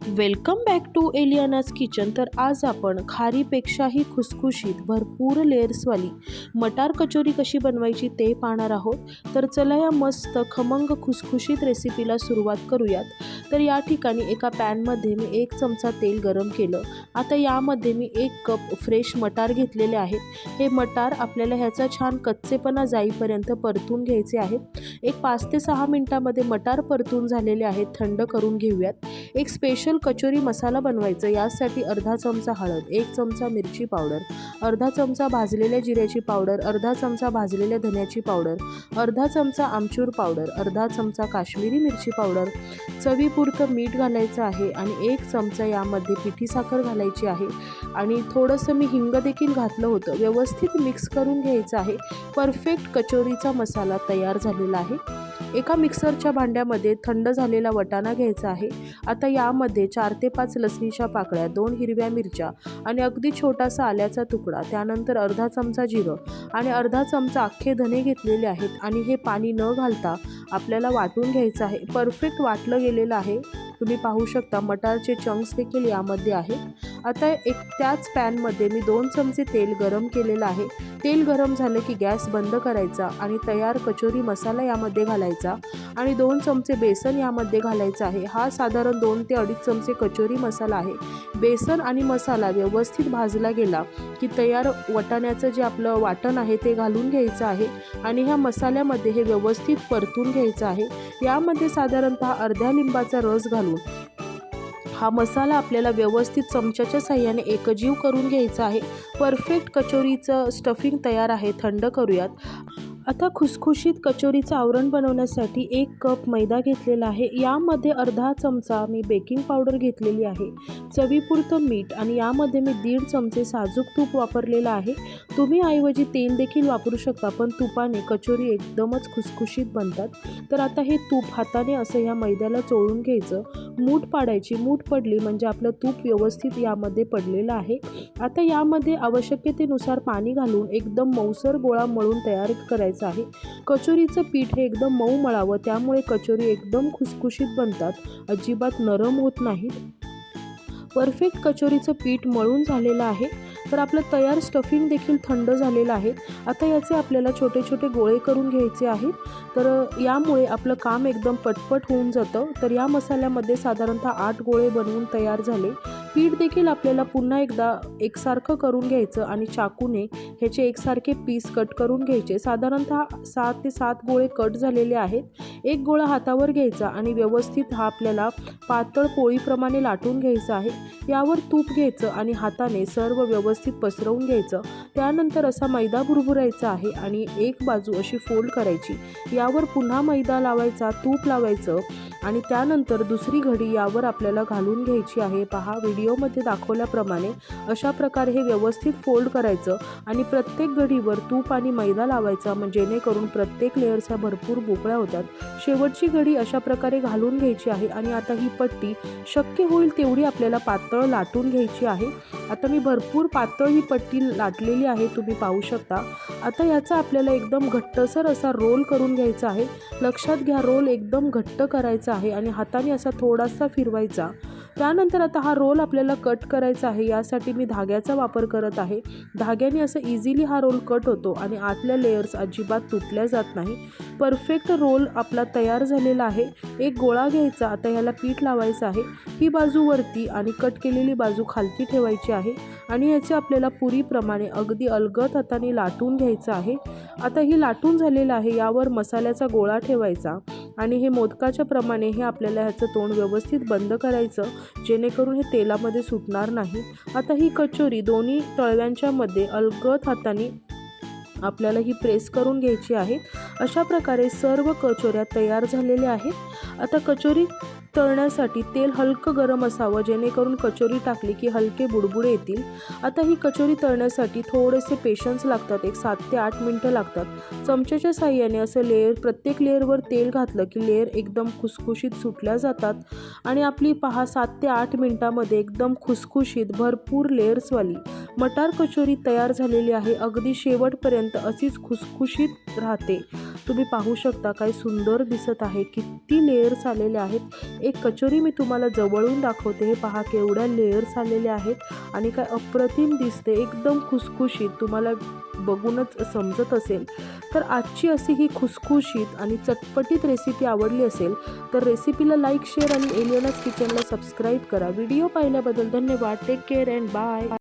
Welcome back to Eliana's kitchen. तर आज आपण खारीपेक्षाही खुसखुशीत भरपूर लेअर्सवाली मटार कचोरी कशी बनवायची ते पाहणार आहोत. तर चला या मस्त खमंग खुसखुशीत रेसिपीला सुरुवात करूयात. तर या ठिकाणी एका पॅनमध्ये मी एक चमचा तेल गरम केलं. आता यामध्ये मी एक कप फ्रेश मटार घेतलेले आहेत हे मटार आपल्याला ह्याचा छान कच्चेपणा जाईपर्यंत परतून घ्यायचे आहेत एक पाच ते सहा मिनटामध्ये मटार परतून झालेले आहेत थंड करून घेऊयात. एक स्पेशल कचोरी मसाला बनवायचा. यासाठी अर्धा चमचा हळद एक चमचा मिरची पावडर अर्धा चमचा भाजलेल्या जिऱ्याची पावडर अर्धा चमचा भाजलेल्या धन्याची पावडर अर्धा चमचा आमचूर पावडर अर्धा चमचा काश्मीरी मिरची पावडर. चवीपुरतं मीठ घालायचं आहे आणि एक चमचा यामध्ये पिठी साखर घालायची आहे. आणि थोडंसं मी हिंग देखील घातलं होतं. व्यवस्थित मिक्स करून घ्यायचं आहे. परफेक्ट कचोरीचा मसाला तयार झालेला आहे. एका मिक्सरच्या भांड्यामध्ये थंड झालेला वटाणा घ्यायचा आहे. आता यामध्ये चार ते पाच लसणीच्या पाकळ्या दोन हिरव्या मिरच्या आणि अगदी छोटासा आल्याचा तुकडा त्यानंतर अर्धा चमचा जिरं आणि अर्धा चमचा अख्खे धने घेतलेले आहेत आणि हे पाणी न घालता आपल्याला वाटून घ्यायचं आहे. परफेक्ट वाटलं गेलेलं आहे. तुम्ही पाहू शकता मटारचे चंक्स देखील यामध्ये आहेत. आता एक त्याच पॅनमध्ये मी दोन चमचे तेल गरम केलेलं आहे. तेल गरम झालं की गॅस बंद करायचा आणि तयार कचोरी मसाला यामध्ये घालायचा आणि दोन चमचे बेसन यामध्ये घालायचं आहे. हा साधारण दोन ते अडीच चमचे कचोरी मसाला आहे. बेसन आणि मसाला व्यवस्थित भाजला गेला की तयार वटाण्याचं जे आपलं वाटण आहे ते घालून घ्यायचं आहे आणि ह्या मसाल्यामध्ये हे व्यवस्थित परतून घ्यायचं आहे. यामध्ये साधारणतः अर्ध्या लिंबाचा रस घालून हा मसाला आपल्याला व्यवस्थित चमच्याच्या साह्याने एकजीव करून घ्यायचा आहे. परफेक्ट कचोरीचं स्टफिंग तयार आहे. थंड करूयात. आता खुसखुशीत कचोरीचं आवरण बनवण्यासाठी एक कप मैदा घेतलेला आहे. यामध्ये अर्धा चमचा मी बेकिंग पावडर घेतलेली आहे. चवीपुरतं मीठ आणि यामध्ये मी दीड चमचे साजूक तूप वापरलेलं आहे. तुम्ही ऐवजी तेल देखील वापरू शकता पण तुपाने कचोरी एकदमच खुसखुशीत बनतात. तर आता हे तूप हाताने असं या मैद्याला चोळून घ्यायचं. मूठ पाडायची मूठ पडली म्हणजे आपलं तूप व्यवस्थित यामध्ये पडलेलं आहे. आता यामध्ये आवश्यकतेनुसार पाणी घालून एकदम मऊसर गोळा मळून तयार करायचा आहे. कचोरीचं पीठ हे एकदम मऊ मळावं त्यामुळे कचोरी एकदम खुसखुशीत बनतात. अजिबात नरम होत नाहीत. परफेक्ट कचोरीचं पीठ मळून झालेलं आहे. तर आपलं तयार स्टफिंग देखील थंड झालेलं आहे. आता याचे आपल्याला छोटे छोटे गोळे करून घ्यायचे आहेत. तर यामुळे आपलं काम एकदम पटपट होऊन जातं. तर या मसाल्यामध्ये साधारणतः आठ गोळे बनवून तयार झाले. पीठ देखील आपल्याला पुन्हा एकदा एकसारखं करून घ्यायचं आणि चाकूने ह्याचे एकसारखे पीस कट करून घ्यायचे. साधारणतः सात ते सात गोळे कट झालेले आहेत. एक गोळा हातावर घ्यायचा आणि व्यवस्थित हा आपल्याला पातळ पोळीप्रमाणे लाटून घ्यायचा आहे. यावर तूप घ्यायचं आणि हाताने सर्व व्यवस्थित पसरवून घ्यायचं. त्यानंतर असा मैदा भुरभुरायचा आहे आणि एक बाजू अशी फोल्ड करायची. यावर पुन्हा मैदा लावायचा तूप लावायचं आणि त्यानंतर दुसरी घडी यावर आपल्याला घालून घ्यायची आहे. पहा व्हिडिओमध्ये दाखवल्याप्रमाणे अशा प्रकारे हे व्यवस्थित फोल्ड करायचं आणि प्रत्येक घडीवर तूप आणि मैदा लावायचा म्हणजे जेणेकरून प्रत्येक लेअरच्या भरपूर बोकळ्या होतात. शेवटची घडी अशा प्रकारे घालून घ्यायची आहे आणि आता ही पट्टी शक्य होईल तेवढी आपल्याला पातळ लाटून घ्यायची आहे. आता मी भरपूर पातळ ही पट्टी लाटलेली आहे तुम्ही पाहू शकता. आता याचा आपल्याला एकदम घट्टसर असा रोल करून घ्यायचा आहे. लक्षात घ्या रोल एकदम घट्ट करायचा आहे आणि हाताने असा थोडासा फिरवायचा. त्यानंतर आता हा रोल आपल्याला कट करायचा आहे. यासाठी मी धाग्याचा वापर करत आहे. धाग्याने असं इझिली हा रोल कट होतो आणि आतल्या लेयर्स अजिबात तुटल्या जात नाही. परफेक्ट रोल आपला तयार झालेला आहे. एक गोळा घ्यायचा. आता ह्याला पीठ लावायचं आहे. ही बाजू वरती आणि कट केलेली बाजू खालती ठेवायची आहे. आणि ह्याचे आपल्याला पुरीप्रमाणे अगदी अलगद हाताने लाटून घ्यायचं आहे. आता ही लाटून झालेलं आहे. यावर मसाल्याचा गोळा ठेवायचा. आणि हे मोदकाच्या प्रमाणे हे आपल्याला ह्याचं तोंड व्यवस्थित बंद करायचं जेणेकरून हे तेलामध्ये सुटणार नाही. आता ही कचोरी दोन्ही तळव्यांच्यामध्ये अलगद हाताने आपल्याला ही प्रेस करून घ्यायची आहे. अशा प्रकारे सर्व कचोऱ्या तयार झालेल्या आहेत. आता कचोरी तळण्यासाठी तेल हलकं गरम असावं जेणेकरून कचोरी टाकली की हलके बुडबुडे येतील. आता ही कचोरी तळण्यासाठी थोडेसे पेशन्स लागतात एक सात ते आठ मिनटं लागतात. चमच्याच्या साह्याने असं लेअर प्रत्येक लेअरवर तेल घातलं की लेअर एकदम खुसखुशीत सुटल्या जातात आणि आपली पहा सात ते आठ मिनटामध्ये एकदम खुसखुशीत भरपूर लेअर्सवाली मटार कचोरी तयार झालेली आहे अगदी शेवटपर्यंत अशीच खुसखुशीत राहते. तुम्ही पाहू शकता काय सुंदर दिसत आहे. किती लेयर्स आलेले आहेत. एक कचोरी मी तुम्हाला जवळून दाखवते. हे पहा केवढ्या लेयर्स आलेल्या आहेत. आणि काय अप्रतिम दिसते. एकदम खुसखुशीत. तुम्हाला बघूनच समजत असेल. तर आजची अशी ही खुसखुशीत आणि चटपटीत रेसिपी आवडली असेल तर रेसिपीला लाईक शेअर आणि एलियनस किचनला सबस्क्राईब करा. व्हिडिओ पाहिल्याबद्दल धन्यवाद. Take care and bye